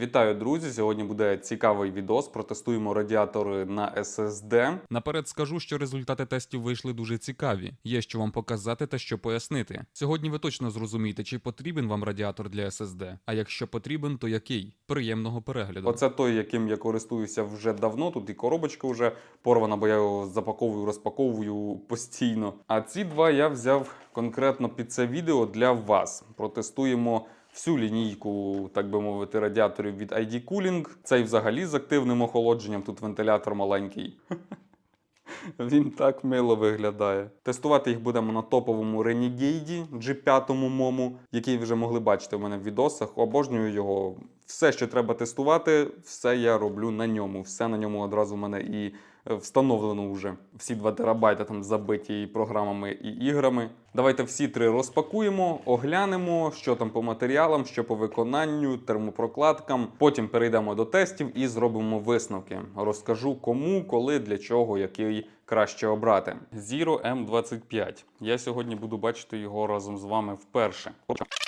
Вітаю, друзі! Сьогодні буде цікавий відос. Протестуємо радіатори на SSD. Наперед скажу, що результати тестів вийшли дуже цікаві. Є що вам показати та що пояснити. Сьогодні ви точно зрозумієте, чи потрібен вам радіатор для SSD, а якщо потрібен, то який. Приємного перегляду. Оце той, яким я користуюся вже давно. Тут і коробочка вже порвана, бо я його запаковую, розпаковую постійно. А ці два я взяв конкретно під це відео для вас. Протестуємо. Всю лінійку, так би мовити, радіаторів від ID Cooling. Цей взагалі з активним охолодженням. Тут вентилятор маленький. Він так мило виглядає. Тестувати їх будемо на топовому Renegade G5 мому, який вже могли бачити в мене в відосах. Обожнюю його. Все, що треба тестувати, все я роблю на ньому. Все на ньому одразу в мене і встановлено вже. Всі 2 терабайта там забиті і програмами, і іграми. Давайте всі три розпакуємо, оглянемо, що там по матеріалам, що по виконанню, термопрокладкам. Потім перейдемо до тестів і зробимо висновки. Розкажу кому, коли, для чого, який краще обрати. Zero M25. Я сьогодні буду бачити його разом з вами вперше.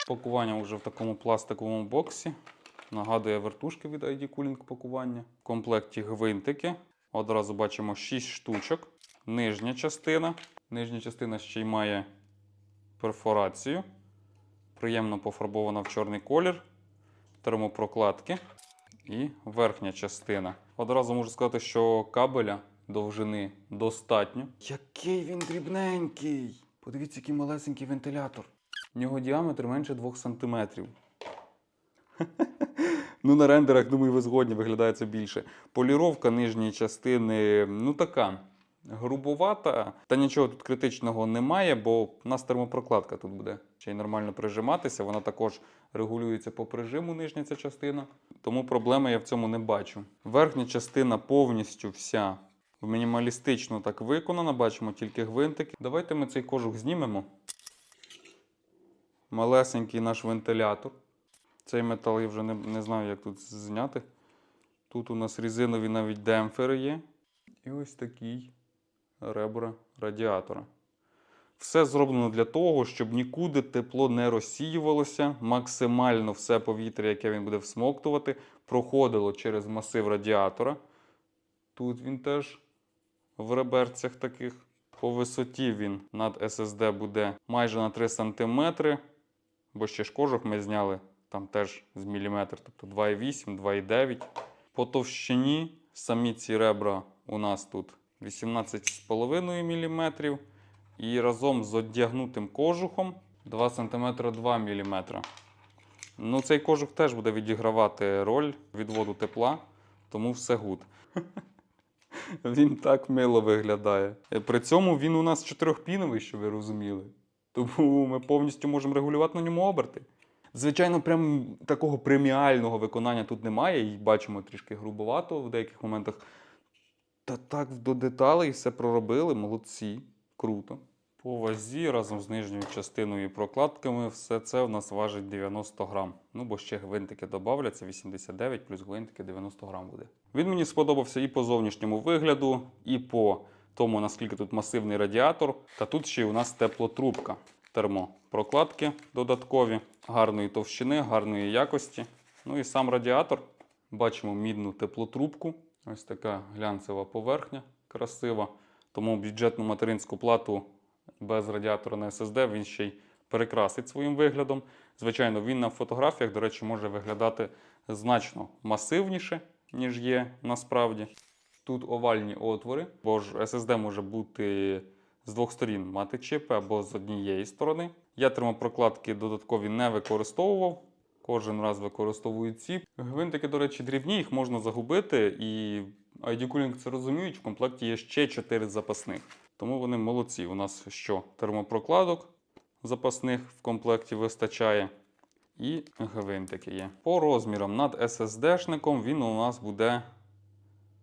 Пакування вже в такому пластиковому боксі. Нагадує вертушки від ID Cooling пакування. В комплекті гвинтики. Одразу бачимо 6 штучок. Нижня частина. Нижня частина ще й має перфорацію. Приємно пофарбована в чорний колір. Термопрокладки. І верхня частина. Одразу можу сказати, що кабеля довжини достатньо. Який він дрібненький! Подивіться, який малесенький вентилятор. У нього діаметр менше 2 см. Ну, на рендерах, думаю, ви згодні, виглядає це більше. Поліровка нижньої частини, ну така. Грубовата, та нічого тут критичного немає, бо в нас термопрокладка тут буде ще й нормально прижиматися. Вона також регулюється по прижиму, нижня ця частина. Тому проблеми я в цьому не бачу. Верхня частина повністю вся мінімалістично так виконана, бачимо тільки гвинтики. Давайте ми цей кожух знімемо. Малесенький наш вентилятор. Цей метал я вже не, не знаю, як тут зняти. Тут у нас резинові навіть демпфери є. І ось такий ребра радіатора. Все зроблено для того, щоб нікуди тепло не розсіювалося. Максимально все повітря, яке він буде всмоктувати, проходило через масив радіатора. Тут він теж в реберцях таких. По висоті він над SSD буде майже на 3 см, бо ще ж кожух ми зняли там теж з міліметр, тобто 2,8, 2,9. По товщині самі ці ребра у нас тут 18,5 мм. І разом з одягнутим кожухом 2 см 2 мм. Ну, цей кожух теж буде відігравати роль відводу тепла, тому все гуд. Він так мило виглядає. Е, При цьому він у нас чотирьохпіновий, щоб ви розуміли. Тому ми повністю можемо регулювати на ньому оберти. Звичайно, прям такого преміального виконання тут немає, і бачимо трішки грубовато в деяких моментах. Та так до деталей все проробили, молодці, круто. По вазі разом з нижньою частиною і прокладками все це в нас важить 90 грам. Ну, бо ще гвинтики додавляться, 89 плюс гвинтики 90 грам буде. Він мені сподобався і по зовнішньому вигляду, і по тому, наскільки тут масивний радіатор. Та тут ще й у нас теплотрубка. Термопрокладки додаткові, гарної товщини, гарної якості. Ну і сам радіатор. Бачимо мідну теплотрубку. Ось така глянцева поверхня, красива. Тому бюджетну материнську плату без радіатора на SSD він ще й перекрасить своїм виглядом. Звичайно, він на фотографіях, до речі, може виглядати значно масивніше, ніж є насправді. Тут овальні отвори, бо ж SSD може бути з двох сторін мати чипи або з однієї сторони. Я термопрокладки додаткові не використовував. Кожен раз використовую ці. Гвинтики, до речі, дрібні, їх можна загубити, і ID Cooling це розуміють. В комплекті є ще 4 запасних. Тому вони молодці. У нас що? Термопрокладок запасних в комплекті вистачає. І гвинтики є. По розмірам над SSD-шником він у нас буде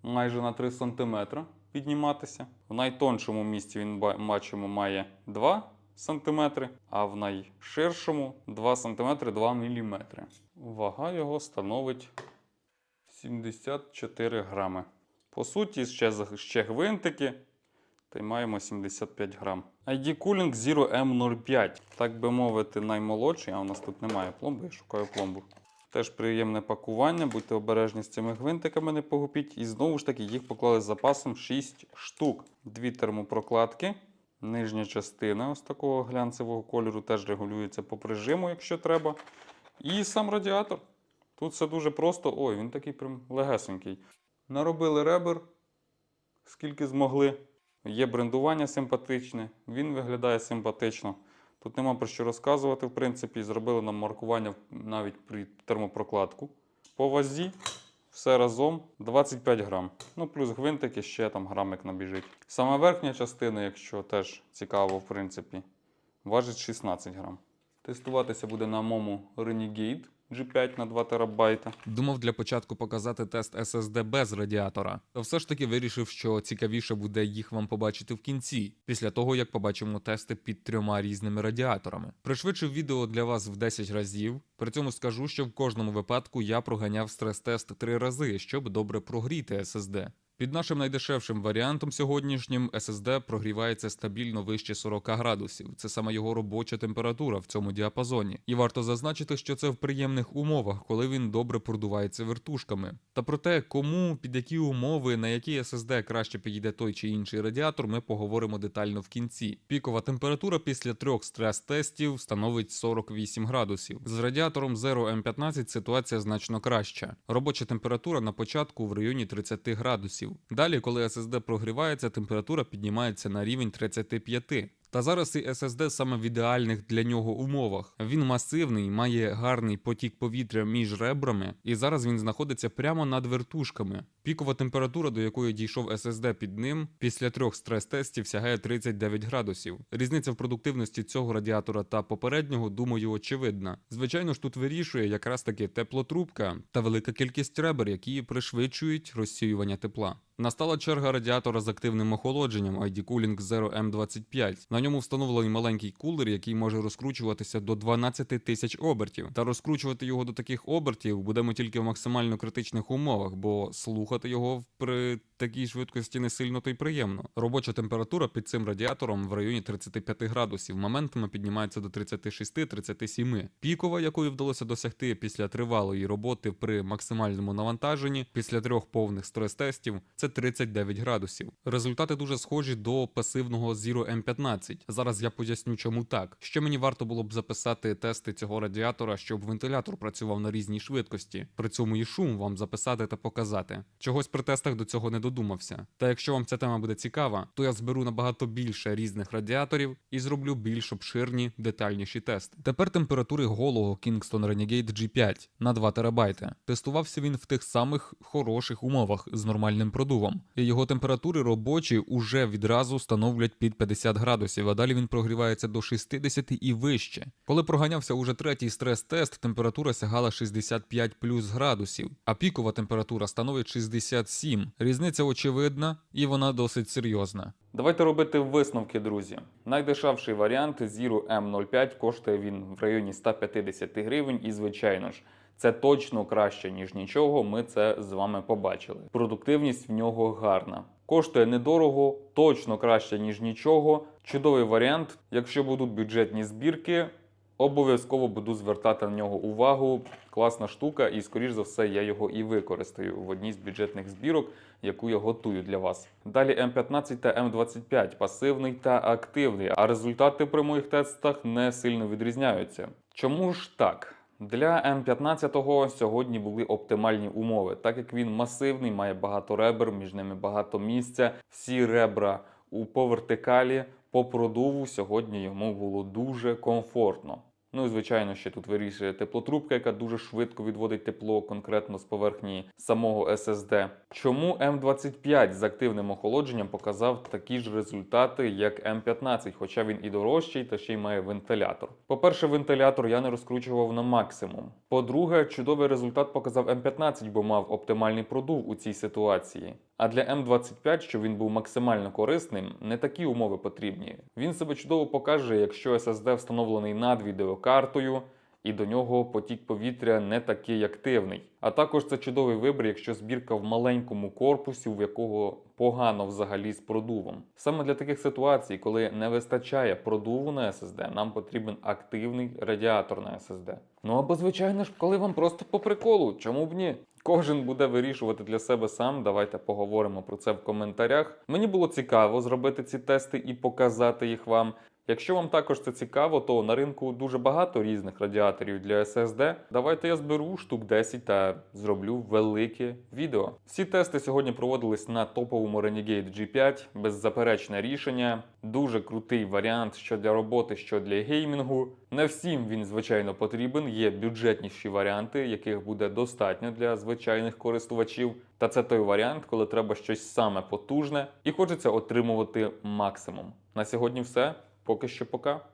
майже на 3 см підніматися. В найтоншому місці він бачимо має 2 см, а в найширшому 2 см 2 мм. Вага його становить 74 грами. По суті, ще, ще гвинтики. Та й маємо 75 грам. ID Cooling Zero M05. Так би мовити, наймолодший, а у нас тут немає пломби, я шукаю пломбу. Теж приємне пакування, будьте обережні з цими гвинтиками, не погубіть. І знову ж таки їх поклали з запасом 6 штук. Дві термопрокладки. Нижня частина ось такого глянцевого кольору теж регулюється по прижиму, якщо треба. І сам радіатор. Тут все дуже просто. Ой, він такий прям легесенький. Наробили ребер, скільки змогли. Є брендування симпатичне, він виглядає симпатично. Тут нема про що розказувати, в принципі, зробили нам маркування навіть при термопрокладку. По вазі все разом 25 грам. Ну, плюс гвинтики ще там грамик набіжить. Сама верхня частина, якщо теж цікаво, в принципі, важить 16 грам. Тестуватися буде на моєму Renegade G5 на 2 терабайта. Думав для початку показати тест SSD без радіатора, та все ж таки вирішив, що цікавіше буде їх вам побачити в кінці, після того як побачимо тести під трьома різними радіаторами. Пришвидшив відео для вас в 10 разів. При цьому скажу, що в кожному випадку я проганяв стрес-тест три рази, щоб добре прогріти SSD. Під нашим найдешевшим варіантом сьогоднішнім SSD прогрівається стабільно вище 40 градусів. Це саме його робоча температура в цьому діапазоні. І варто зазначити, що це в приємних умовах, коли він добре продувається вертушками. Та про те, кому під які умови, на які SSD краще підійде той чи інший радіатор, ми поговоримо детально в кінці. Пікова температура після трьох стрес-тестів становить 48 градусів. З радіатором Zero M15 ситуація значно краща. Робоча температура на початку в районі 30 градусів. Далі, коли SSD прогрівається, температура піднімається на рівень 35. Та зараз і SSD саме в ідеальних для нього умовах. Він масивний, має гарний потік повітря між ребрами, і зараз він знаходиться прямо над вертушками. Пікова температура, до якої дійшов SSD під ним, після трьох стрес-тестів сягає 39 градусів. Різниця в продуктивності цього радіатора та попереднього, думаю, очевидна. Звичайно ж, тут вирішує якраз таки теплотрубка та велика кількість ребер, які пришвидшують розсіювання тепла. Настала черга радіатора з активним охолодженням ID Cooling Zero M25. На ньому встановлений маленький кулер, який може розкручуватися до 12 тисяч обертів. Та розкручувати його до таких обертів будемо тільки в максимально критичних умовах, бо слухати його при такій швидкості не сильно то й приємно. Робоча температура під цим радіатором в районі 35 градусів, моментами піднімається до 36-37. Пікова, якої вдалося досягти після тривалої роботи при максимальному навантаженні, після трьох повних стрес-тестів, це 39 градусів. Результати дуже схожі до пасивного Zero M15. Зараз я поясню, чому так. Ще мені варто було б записати тести цього радіатора, щоб вентилятор працював на різній швидкості. При цьому і шум вам записати та показати. Чогось при тестах до цього не додумався. Та якщо вам ця тема буде цікава, то я зберу набагато більше різних радіаторів і зроблю більш обширні, детальніші тести. Тепер температури голого Kingston Renegade G5 на 2 терабайти. Тестувався він в тих самих хороших умовах з нормальним продувом. І його температури робочі уже відразу становлять під 50 градусів, а далі він прогрівається до 60 і вище. Коли проганявся уже третій стрес-тест, температура сягала 65 плюс градусів, а пікова температура становить 67. Різниця очевидна і вона досить серйозна. Давайте робити висновки, друзі. Найдешевший варіант Zero M05 коштує він в районі 150 гривень, і звичайно ж. Це точно краще, ніж нічого. Ми це з вами побачили. Продуктивність в нього гарна. Коштує недорого, точно краще, ніж нічого. Чудовий варіант. Якщо будуть бюджетні збірки, обов'язково буду звертати на нього увагу. Класна штука, і, скоріш за все, я його і використаю в одній з бюджетних збірок, яку я готую для вас. Далі М15 та М25 пасивний та активний, а результати при моїх тестах не сильно відрізняються. Чому ж так? Для М15 сьогодні були оптимальні умови, так як він масивний, має багато ребер, між ними багато місця. Всі ребра у по вертикалі, по продуву сьогодні йому було дуже комфортно. Ну і звичайно, ще тут вирішує теплотрубка, яка дуже швидко відводить тепло конкретно з поверхні самого SSD. Чому М25 з активним охолодженням показав такі ж результати, як М15, хоча він і дорожчий, та ще й має вентилятор. По-перше, вентилятор я не розкручував на максимум. По-друге, чудовий результат показав М15, бо мав оптимальний продув у цій ситуації. А для М25, щоб він був максимально корисним, не такі умови потрібні. Він себе чудово покаже, якщо SSD встановлений над відеокартою, і до нього потік повітря не такий активний. А також це чудовий вибір, якщо збірка в маленькому корпусі, в якого погано взагалі з продувом. Саме для таких ситуацій, коли не вистачає продуву на SSD, нам потрібен активний радіатор на SSD. Ну або звичайно ж, коли вам просто по приколу, чому б ні? Кожен буде вирішувати для себе сам. Давайте поговоримо про це в коментарях. Мені було цікаво зробити ці тести і показати їх вам. Якщо вам також це цікаво, то на ринку дуже багато різних радіаторів для SSD. Давайте я зберу штук 10 та зроблю велике відео. Всі тести сьогодні проводились на топовому Renegade G5, беззаперечне рішення. Дуже крутий варіант що для роботи, що для геймінгу. Не всім він, звичайно, потрібен. Є бюджетніші варіанти, яких буде достатньо для звичайних користувачів. Та це той варіант, коли треба щось саме потужне і хочеться отримувати максимум. На сьогодні все. Поки що пока.